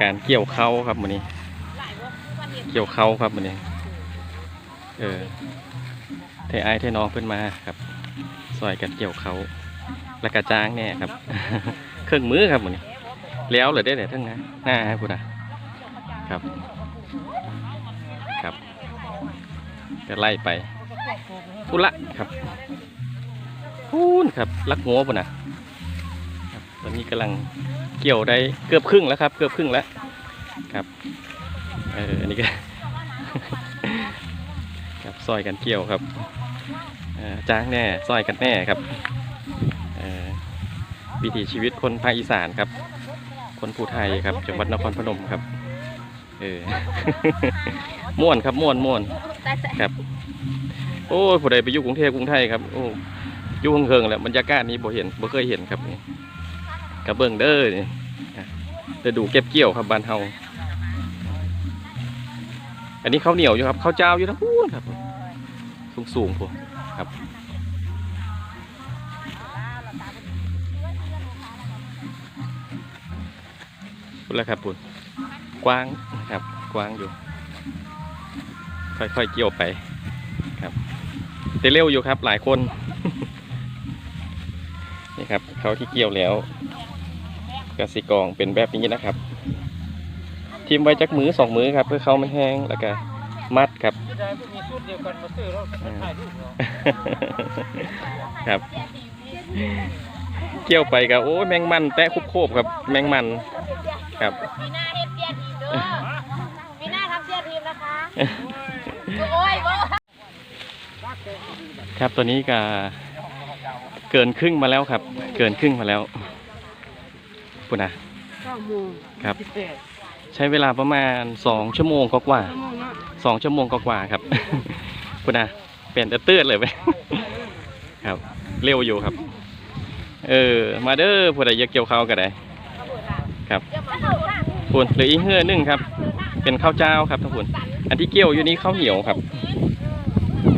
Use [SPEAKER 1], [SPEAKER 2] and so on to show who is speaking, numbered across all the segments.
[SPEAKER 1] การเกี่ยวเข้าครับมื้อนี้ เกี่ยวเข้าครับมื้อนี้ เออเทไอายเทน้องเพิ่นมาครับซอยกันเกี่ยวเขาแล้วก็จ้างแน่ครับ เครื่องมือครับมื้อนี้แล้วเลยได้แต่ทั้งนั้นหน้าครับพุ่นน่ะครับ ครับก็ไล่ไปพุ่นละครับพูนครับลักหัวพุ่นน่ะครับ ตอนนี้กำลังเกี่ยวได้เกือบครึ่งแล้วครับ เกือบครึ่งแล้วครับเอออันนี้ก็ครับซอยกันเกี่ยวครับจ้างแน่ซอยกันแน่ครับวิถีชีวิตคนภาคอีสานครับ คนภูไทยครับจังหวัดนครพนมครับเออม่วนครับม่วนม่วนครับ โอ้ผู้ใดไปอยู่กรุงเทพกรุงไทยครับโอ้อยู่เฮิงๆแหละบรรยากาศนี้บ่เห็นบ่เคยเห็นครับนี่ กระเบื้องเด้อนี่อะจะดูเก็บเกี่ยวครับบ้านเฮาอันนี้ข้าวเหนียวอยู่ครับข้าวเจ้าอยู่ทั้งพูนครับ สูงสูงๆพวกครับพูดแล้วครับปุ่นกว้างนะครับ กว้างอยู่ ค่อยๆเกี่ยวไปครับแต่เร็วอยู่ครับ หลายคน นี่ครับเขาที่เกี่ยวแล้ว กสิกองเป็นแบบนี้นะครับ ทิมไว้จักมือสองมือครับ เพื่อเขาไม่แห้งแล้วก็มัดครับ
[SPEAKER 2] ที่ใดพวกมีสูตรเดียวกันมาซื้อแล้วถ่ายรูปเนาะ
[SPEAKER 1] ครับ เกี่ยวไปกับโอ้ยแมงมันแตะคุบโคบครับแมงมันครับ
[SPEAKER 3] ปีหน้าเฮ็ดเสียทีมเด้อปีหน้าทำเสียทีมนะคะโอ้ยบ่
[SPEAKER 1] ครับตัวนี้ก็เกินครึ่งมาแล้วครับ เกินครึ่งมาแล้ว ปุ่นนะ
[SPEAKER 2] เก้าโมง
[SPEAKER 1] ครับ
[SPEAKER 2] สิบแปด
[SPEAKER 1] ใช้เวลาประมาณสองชั่วโมงกว่า
[SPEAKER 2] ชั่วโมงเนาะ
[SPEAKER 1] ๆสองชั่วโมงกว่าๆครับปุ่นนะเปลี่ยนแต่เตือนเลยไป ครับ เร็วอยู่ครับ เออ มาเด้อผู้ใดอยากเกี่ยวข้าวก็ได้ครับ
[SPEAKER 3] เดี๋ยวมาเข้าค่ะ
[SPEAKER 1] ปุ่นเหลืออีกเฮือหนึงครับ เป็นข้าวเจ้าครับทุกคนอันที่เกี่ยวอยู่นี้ข้าวเหนียวครับ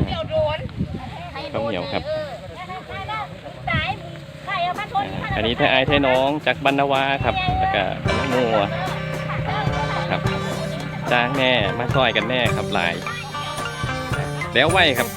[SPEAKER 3] เดี๋ยวโดน
[SPEAKER 1] ข้าวเหนียวครับ
[SPEAKER 3] เออ อัน
[SPEAKER 1] นี้ไทยไอายไทยน้องจากบรรณวาครับแล้วก็บรรณมัวครับจ้างแน่มาซอยกันแน่ครับหลายแล้วไว้ครับ